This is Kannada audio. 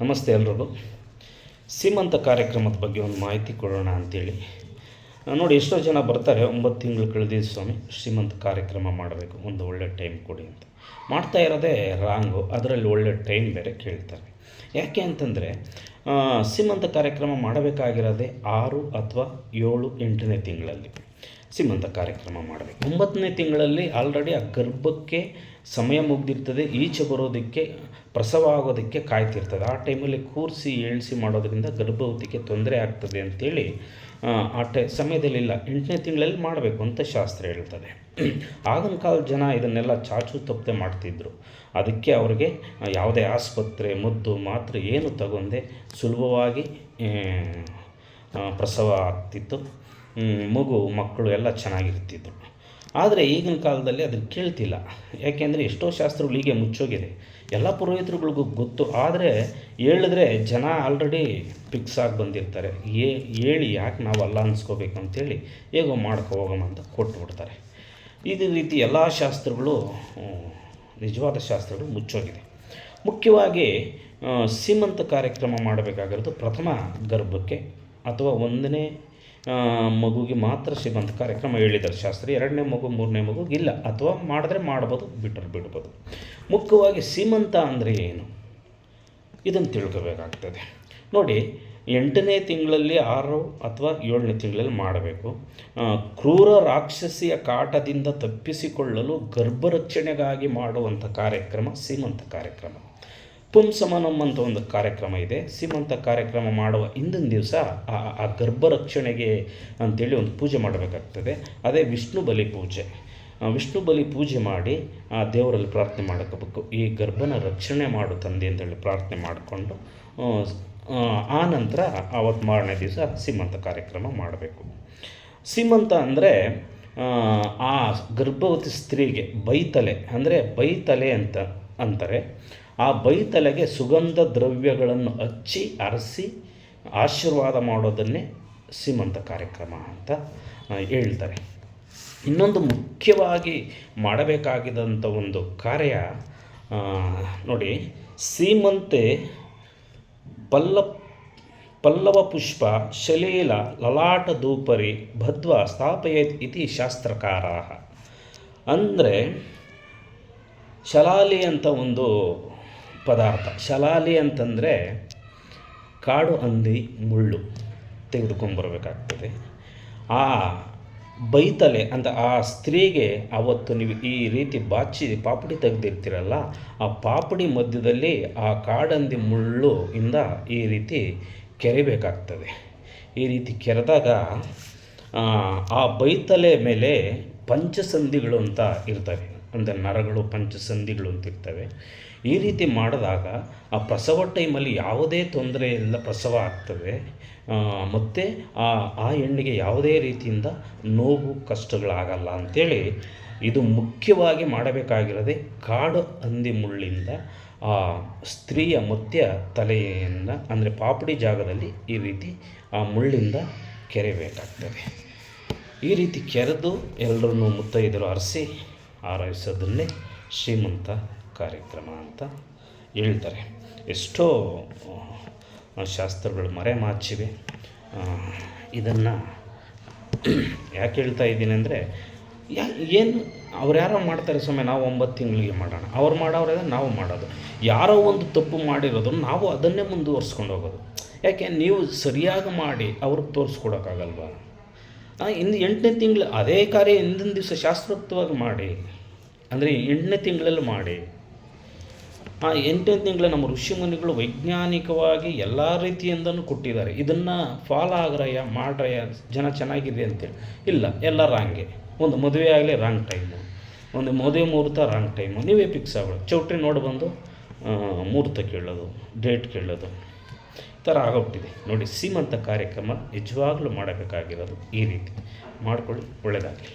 ನಮಸ್ತೆ ಎಲ್ರಿಗೂ. ಸೀಮಂತ ಕಾರ್ಯಕ್ರಮದ ಬಗ್ಗೆ ಒಂದು ಮಾಹಿತಿ ಕೊಡೋಣ ಅಂತೇಳಿ. ಆ, ನೋಡಿ ಎಷ್ಟೋ ಜನ ಬರ್ತಾರೆ ಒಂಬತ್ತು ತಿಂಗಳು ಕಳೆದಿದ್ದ ಸ್ವಾಮಿ ಶ್ರೀಮಂತ ಕಾರ್ಯಕ್ರಮ ಮಾಡಬೇಕು ಒಂದು ಒಳ್ಳೆ ಟೈಮ್ ಕೊಡಿ ಅಂತ. ಮಾಡ್ತಾ ಇರೋದೇ ರಾಂಗು ಅದರಲ್ಲಿ ಒಳ್ಳೆ ಟೈಮ್ ಬೇರೆ ಕೇಳ್ತಾರೆ. ಯಾಕೆ ಅಂತಂದರೆ ಸೀಮಂತ ಕಾರ್ಯಕ್ರಮ ಮಾಡಬೇಕಾಗಿರೋದೇ ಆರು ಅಥವಾ ಏಳು ಎಂಟನೇ ತಿಂಗಳಲ್ಲಿ. ಸೀಮಂತ ಕಾರ್ಯಕ್ರಮ ಮಾಡಬೇಕು. ಒಂಬತ್ತನೇ ತಿಂಗಳಲ್ಲಿ ಆಲ್ರೆಡಿ ಆ ಗರ್ಭಕ್ಕೆ ಸಮಯ ಮುಗ್ದಿರ್ತದೆ ಈಚೆ ಬರೋದಕ್ಕೆ ಪ್ರಸವ ಆಗೋದಕ್ಕೆ ಕಾಯ್ತಿರ್ತದೆ. ಆ ಟೈಮಲ್ಲಿ ಕೂರಿಸಿ ಏಳಿಸಿ ಮಾಡೋದರಿಂದ ಗರ್ಭವತಿಗೆ ತೊಂದರೆ ಆಗ್ತದೆ ಅಂತೇಳಿ ಆ, ಟೈ ಸಮಯದಲ್ಲಿ ಇಲ್ಲ ಎಂಟನೇ ತಿಂಗಳಲ್ಲಿ ಮಾಡಬೇಕು ಅಂತ ಶಾಸ್ತ್ರ ಹೇಳ್ತದೆ. ಆಗಿನ ಕಾಲದ ಜನ ಇದನ್ನೆಲ್ಲ ಚಾಚು ತಪ್ಪದೆ ಮಾಡ್ತಿದ್ರು. ಅದಕ್ಕೆ ಅವ್ರಿಗೆ ಯಾವುದೇ ಆಸ್ಪತ್ರೆ ಮದ್ದು ಮಾತ್ರ ಏನು ತಗೊಂಡೆ ಸುಲಭವಾಗಿ ಪ್ರಸವ ಆಗ್ತಿತ್ತು. ಮಗು, ಮಕ್ಕಳು ಎಲ್ಲ ಚೆನ್ನಾಗಿರ್ತಿದ್ರು ಆದರೆ ಈಗಿನ ಕಾಲದಲ್ಲಿ ಅದನ್ನು ಕೇಳ್ತಿಲ್ಲ. ಯಾಕೆಂದರೆ ಎಷ್ಟೋ ಶಾಸ್ತ್ರಗಳು ಹೀಗೆ ಮುಚ್ಚೋಗಿದೆ. ಎಲ್ಲ ಪುರೋಹಿತರುಗಳಿಗೂ ಗೊತ್ತು. ಆದರೆ ಹೇಳಿದ್ರೆ ಜನ ಆಲ್ರೆಡಿ ಫಿಕ್ಸ್ ಆಗಿ ಬಂದಿರ್ತಾರೆ. ಏ, ಹೇಳಿ, ಯಾಕೆ ನಾವು ಅಲ್ಲ ಅನ್ಸ್ಕೋಬೇಕು ಅಂತೇಳಿ ಹೇಗೋ ಮಾಡ್ಕೊ ಹೋಗೋಣ ಅಂತ ಕೊಟ್ಬಿಡ್ತಾರೆ. ಇದೇ ರೀತಿ ಎಲ್ಲ ಶಾಸ್ತ್ರಗಳು ನಿಜವಾದ ಶಾಸ್ತ್ರಗಳು ಮುಚ್ಚೋಗಿದೆ. ಮುಖ್ಯವಾಗಿ ಸೀಮಂತ ಕಾರ್ಯಕ್ರಮ ಮಾಡಬೇಕಾಗಿರೋದು ಪ್ರಥಮ ಗರ್ಭಕ್ಕೆ ಅಥವಾ ಒಂದನೇ ಮಗುಗೆ ಮಾತ್ರ ಶ್ರೀಮಂತ ಕಾರ್ಯಕ್ರಮ ಹೇಳಿದ್ದಾರೆ. ಶಾಸ್ತ್ರಿ, ಎರಡನೇ ಮಗು, ಮೂರನೇ ಮಗುಗೆ ಇಲ್ಲ. ಅಥವಾ ಮಾಡಿದ್ರೆ ಮಾಡ್ಬೋದು ಬಿಟ್ಟರೆ ಬಿಡ್ಬೋದು. ಮುಖ್ಯವಾಗಿ ಸೀಮಂತ ಅಂದರೆ ಏನು? ಇದನ್ನು ತಿಳ್ಕೋಬೇಕಾಗ್ತದೆ. ನೋಡಿ, ಎಂಟನೇ ತಿಂಗಳಲ್ಲಿ ಆರು ಅಥವಾ ಏಳನೇ ತಿಂಗಳಲ್ಲಿ ಮಾಡಬೇಕು. ಕ್ರೂರ ರಾಕ್ಷಸಿಯ ಕಾಟದಿಂದ ತಪ್ಪಿಸಿಕೊಳ್ಳಲು ಗರ್ಭರಕ್ಷಣೆಗಾಗಿ ಮಾಡುವಂಥ ಕಾರ್ಯಕ್ರಮ, ಸೀಮಂತ ಕಾರ್ಯಕ್ರಮ. ಪುಂಸಮನಂ ಅಂತ ಒಂದು ಕಾರ್ಯಕ್ರಮ ಇದೆ. ಸೀಮಂತ ಕಾರ್ಯಕ್ರಮ ಮಾಡುವ ಹಿಂದಿನ ದಿವಸ ಆ ಆ ಗರ್ಭರಕ್ಷಣೆಗೆ ಅಂತೇಳಿ ಒಂದು ಪೂಜೆ ಮಾಡಬೇಕಾಗ್ತದೆ. ಅದೇ ವಿಷ್ಣು ಬಲಿ ಪೂಜೆ. ವಿಷ್ಣು ಬಲಿ ಪೂಜೆ ಮಾಡಿ ಆ ದೇವರಲ್ಲಿ ಪ್ರಾರ್ಥನೆ ಮಾಡ್ಕೋಬೇಕು. ಈ ಗರ್ಭನ ರಕ್ಷಣೆ ಮಾಡು ತಂದೆ ಅಂತೇಳಿ ಪ್ರಾರ್ಥನೆ ಮಾಡಿಕೊಂಡು, ಆ ನಂತರ ಆವತ್ತು ಮಾರನೇ ದಿವಸ ಸೀಮಂತ ಕಾರ್ಯಕ್ರಮ ಮಾಡಬೇಕು. ಸೀಮಂತ ಅಂದರೆ ಆ ಗರ್ಭವತಿ ಸ್ತ್ರೀಗೆ ಬೈತಲೆ, ಅಂದರೆ ಬೈತಲೆ ಅಂತ, ಅಂತಾರೆ. ಆ ಬೈತಲೆಗೆ ಸುಗಂಧ ದ್ರವ್ಯಗಳನ್ನು ಹಚ್ಚಿ, ಅರಸಿ, ಆಶೀರ್ವಾದ ಮಾಡೋದನ್ನೇ ಸೀಮಂತ ಕಾರ್ಯಕ್ರಮ ಅಂತ ಹೇಳ್ತಾರೆ. ಇನ್ನೊಂದು ಮುಖ್ಯವಾಗಿ ಮಾಡಬೇಕಾಗಿದ್ದಂಥ ಒಂದು ಕಾರ್ಯ ನೋಡಿ ಸೀಮಂತೆ ಪಲ್ಲ ಪಲ್ಲವ ಪುಷ್ಪ, ಶಲೀಲ, ಲಲಾಟ ದೂಪರಿ ಭದ್ವ, ಸ್ಥಾಪಯೇತ್ ಇತಿ ಶಾಸ್ತ್ರಕಾರ ಅಂದರೆ ಶಲಾಲಿ ಅಂತ ಒಂದು ಪದಾರ್ಥ. ಶಲಾಲಿ ಅಂತಂದರೆ ಕಾಡು, ಹಂದಿ, ಮುಳ್ಳು ತೆಗೆದುಕೊಂಬರ್ಬೇಕಾಗ್ತದೆ ಆ ಬೈತಲೆ ಅಂತ ಆ ಸ್ತ್ರೀಗೆ ಅವತ್ತು ನೀವು ಈ ರೀತಿ ಬಾಚಿ ಪಾಪಡಿ ತೆಗೆದಿರ್ತೀರಲ್ಲ, ಆ ಪಾಪಡಿ ಮಧ್ಯದಲ್ಲಿ ಆ ಕಾಡಂದಿ ಮುಳ್ಳು ಇಂದ ಈ ರೀತಿ ಕೆರೆಯಬೇಕಾಗ್ತದೆ ಈ ರೀತಿ ಕೆರೆದಾಗ ಆ ಬೈತಲೆ ಮೇಲೆ ಪಂಚಸಂಧಿಗಳು ಅಂತ ಇರ್ತವೆ. ಅಂದರೆ ನರಗಳು, ಪಂಚಸಂಧಿಗಳು ಅಂತಿರ್ತವೆ ಈ ರೀತಿ ಮಾಡಿದಾಗ ಆ ಪ್ರಸವ ಟೈಮಲ್ಲಿ ಯಾವುದೇ ತೊಂದರೆ ಇಲ್ಲ, ಪ್ರಸವ ಆಗ್ತವೆ ಮತ್ತು ಆ ಆ ಹೆಣ್ಣಿಗೆ ಯಾವುದೇ ರೀತಿಯಿಂದ ನೋವು, ಕಷ್ಟಗಳಾಗಲ್ಲ ಅಂಥೇಳಿ ಇದು ಮುಖ್ಯವಾಗಿ ಮಾಡಬೇಕಾಗಿರೋದೆ ಕಾಡು ಹಂದಿ ಮುಳ್ಳಿಂದ ಆ ಸ್ತ್ರೀಯ ಮಧ್ಯ ತಲೆಯನ್ನು ಅಂದರೆ ಪಾಪಡಿ ಜಾಗದಲ್ಲಿ ಈ ರೀತಿ ಆ ಮುಳ್ಳಿಂದ ಕೆರೆಯಬೇಕಾಗ್ತದೆ ಈ ರೀತಿ ಕೆರೆದು ಎಲ್ಲರನ್ನು ಮುತ್ತೈದರು ಅರಸಿ ಆರೈಸೋದನ್ನೇ ಶ್ರೀಮಂತ ಕಾರ್ಯಕ್ರಮ ಅಂತ ಹೇಳ್ತಾರೆ. ಎಷ್ಟೋ ಶಾಸ್ತ್ರಗಳು ಮರೆಮಾಚಿವೆ. ಇದನ್ನು ಯಾಕೆ ಹೇಳ್ತಾ ಇದ್ದೀನಿ ಅಂದರೆ, ಯಾ, ಏನು, ಅವ್ರು ಯಾರೋ ಮಾಡ್ತಾರೆ ಸ್ವಾಮಿ, ನಾವು ಒಂಬತ್ತು ತಿಂಗಳಿಗೆ ಮಾಡೋಣ. ಅವ್ರು ಮಾಡೋರೆ ನಾವು ಮಾಡೋದು. ಯಾರೋ ಒಂದು ತಪ್ಪು ಮಾಡಿರೋದು, ನಾವು ಅದನ್ನೇ ಮುಂದುವರ್ಸ್ಕೊಂಡು ಹೋಗೋದು. ಯಾಕೆ? ನೀವು ಸರಿಯಾಗಿ ಮಾಡಿ ಅವ್ರಿಗೆ ತೋರಿಸ್ಕೊಡೋಕ್ಕಾಗಲ್ವಾ? ಇನ್ನು ಎಂಟನೇ ತಿಂಗಳು, ಅದೇ ಕಾರ್ಯ ಹಿಂದಿನ ದಿವಸ ಶಾಸ್ತ್ರೋಕ್ತವಾಗಿ ಮಾಡಿ. ಅಂದರೆ ಎಂಟನೇ ತಿಂಗಳಲ್ಲಿ ಮಾಡಿ. ಆ ಎಂಟನೇ ತಿಂಗಳ ನಮ್ಮ ಋಷಿಮುನಿಗಳು ವೈಜ್ಞಾನಿಕವಾಗಿ ಎಲ್ಲ ರೀತಿಯಿಂದನೂ ಕೊಟ್ಟಿದ್ದಾರೆ. ಇದನ್ನು ಫಾಲೋ ಆಗ್ರಯ್ಯ ಮಾಡ್ರಯ್ಯ ಜನ ಚೆನ್ನಾಗಿದೆ ಅಂತೇಳಿ. ಇಲ್ಲ, ಎಲ್ಲ ರಾಂಗೆ ಒಂದು ಮದುವೆ ಆಗಲಿ ರಾಂಗ್ ಟೈಮು ಒಂದು ಮದುವೆ ಮುಹೂರ್ತ ರಾಂಗ್ ಟೈಮು ನೀವೇ ಫಿಕ್ಸ್ ಆಗೋದು ಚೌಟ್ರಿ ನೋಡಿ ಬಂದು ಮುಹೂರ್ತ ಕೇಳೋದು ಡೇಟ್ ಕೇಳೋದು. ಈ ಥರ ಆಗೋಗ್ಬಿಟ್ಟಿದೆ. ನೋಡಿ, ಸೀಮಂತ ಕಾರ್ಯಕ್ರಮ ನಿಜವಾಗ್ಲೂ ಮಾಡಬೇಕಾಗಿರೋದು ಈ ರೀತಿ. ಮಾಡಿಕೊಳ್ಳಿ ಒಳ್ಳೆಯದಾಗಲಿ